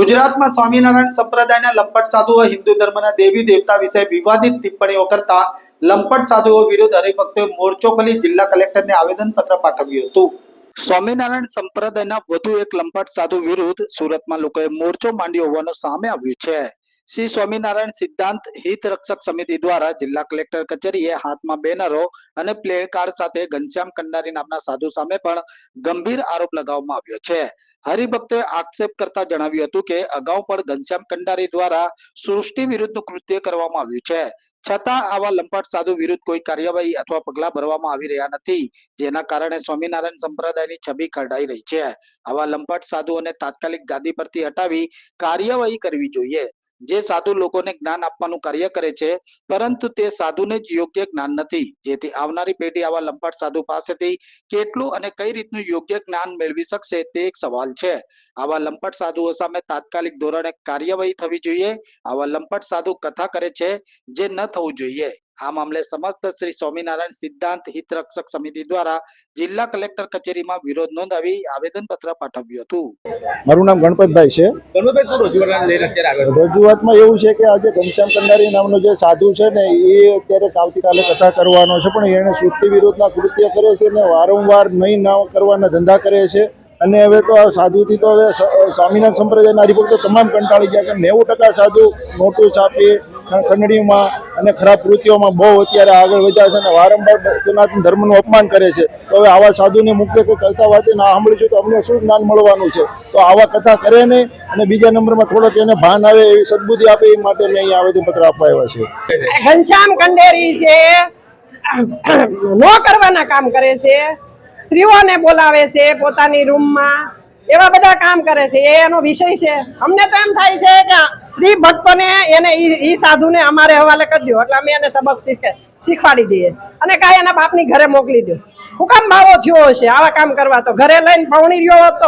ગુજરાતમાં સ્વામિનારાયણ સંપ્રદાયના લંપટ સાધુઓ હિન્દુ ધર્મના દેવી દેવતા વિશે વિવાદિત ટિપ્પણીઓ કરતા લંપટ સાધુઓ વિરુદ્ધ હરિભક્તોએ મોરચો ખોલી જિલ્લા કલેક્ટરને આવેદનપત્ર પાઠવ્યું હતું. સ્વામિનારાયણ સંપ્રદાયના વધુ એક લંપટ સાધુ વિરુદ્ધ સુરતમાં લોકોએ મોરચો માંડ્યો હોવાનું સામે આવ્યું છે. શ્રી સ્વામિનારાયણ સિદ્ધાંત હિત રક્ષક સમિતિ દ્વારા જિલ્લા કલેક્ટર કચેરીએ હાથમાં બેનરો અને પ્લેકાર્ડ સાથે ઘનશ્યામ કંડારી નામના સાધુ સામે પણ ગંભીર આરોપ લગાવવામાં આવ્યો છે. હરિભક્તોએ આક્ષેપ કરતા જણાવ્યું હતું કે અગાઉ પણ ઘનશ્યામ કંડારી દ્વારા સૃષ્ટિ વિરુદ્ધનું કૃત્ય કરવામાં આવ્યું છે. છતાં આવા લંપટ સાધુ વિરુદ્ધ કોઈ કાર્યવાહી અથવા પગલા ભરવામાં આવી રહ્યા નથી, જેના કારણે સ્વામિનારાયણ સંપ્રદાયની છબી ખરડાઈ રહી છે. આવા લંપટ સાધુઓને તાત્કાલિક ગાદી પરથી હટાવી કાર્યવાહી કરવી જોઈએ. જે સાધુ લોકોને જ્ઞાન આપવાનું કાર્ય કરે છે, પરંતુ તે સાધુને જ યોગ્ય જ્ઞાન નથી. જેથી આવનારી પેઢી આવા લંપટ સાધુ પાસેથી કેટલું અને કઈ રીતનું યોગ્ય જ્ઞાન મેળવી શકશે તે એક સવાલ છે. આવા લંપટ સાધુઓ સામે તાત્કાલિક ધોરણે કાર્યવાહી થવી જોઈએ. આવા લંપટ સાધુ કથા કરે છે જે ન થવું જોઈએ. આ મામલે સમસ્ત શ્રી સ્વામિનારાયણ સિદ્ધાંત હિતરક્ષક સમિતિ દ્વારા જિલ્લા કલેક્ટર કચેરીમાં વિરોધ નોંધાવી આવેદન પત્ર પાઠવ્યું હતું. મારું નામ ગણપતભાઈ છે. રજૂઆતમાં એવું છે કે આજે ઘનશ્યામ કંડારી નામનો જે સાધુ છે ને એ અત્યારે આવતીકાલે કથા કરવાનો છે પણ એણે સૃષ્ટિ વિરોધના કૃત્ય કરે છે ને વારંવાર નહીં ના કરવાના ધંધા કરે છે. અને હવે તો આ સાધુથી તો હવે સ્વામિનારાયણ સંપ્રદાયના હરિભક્તો તમામ કંટાળી ગયા કે નેવું ટકા સાધુ નોટું છાપી ખંડણીમાં અને ખરાબ કૃત્યોમાં બહુ અત્યારે આગળ વધ્યા છે અને વારંવાર સનાતન ધર્મનું અપમાન કરે છે. તો હવે આવા સાધુને મુખ્ય કોઈ કરતા વાતે ના સાંભળીશું તો અમને શું જ્ઞાન મળવાનું છે? તો આવા કથા કરે નહીં અને બીજા નંબરમાં થોડોક એને ભાન આવે એવી સદબુદ્ધિ આપે એ માટે મેં અહીંયા આવેદનપત્ર આપવા આવ્યા છે. ઘનશ્યામ કંડેરી છે. નો કરવાના કામ કરે છે. સ્ત્રીઓને બોલાવે છે પોતાની રૂમમાં. એવા બધા કામ કરે છે. એ એનો વિષય છે. અમને તો એમ થાય છે કે સ્ત્રી ભક્તોને એને ઈ સાધુને અમારે હવાલે કરી દો એટલે અમે એને સબક શીખે, શીખવાડી દઈએ. અને કાંઈ એના બાપની ઘરે મોકલી દો હું કામ ભાવો થયો હશે. આવા કામ કરવા તો. ઘરે લઈને પવણી રહ્યો હોત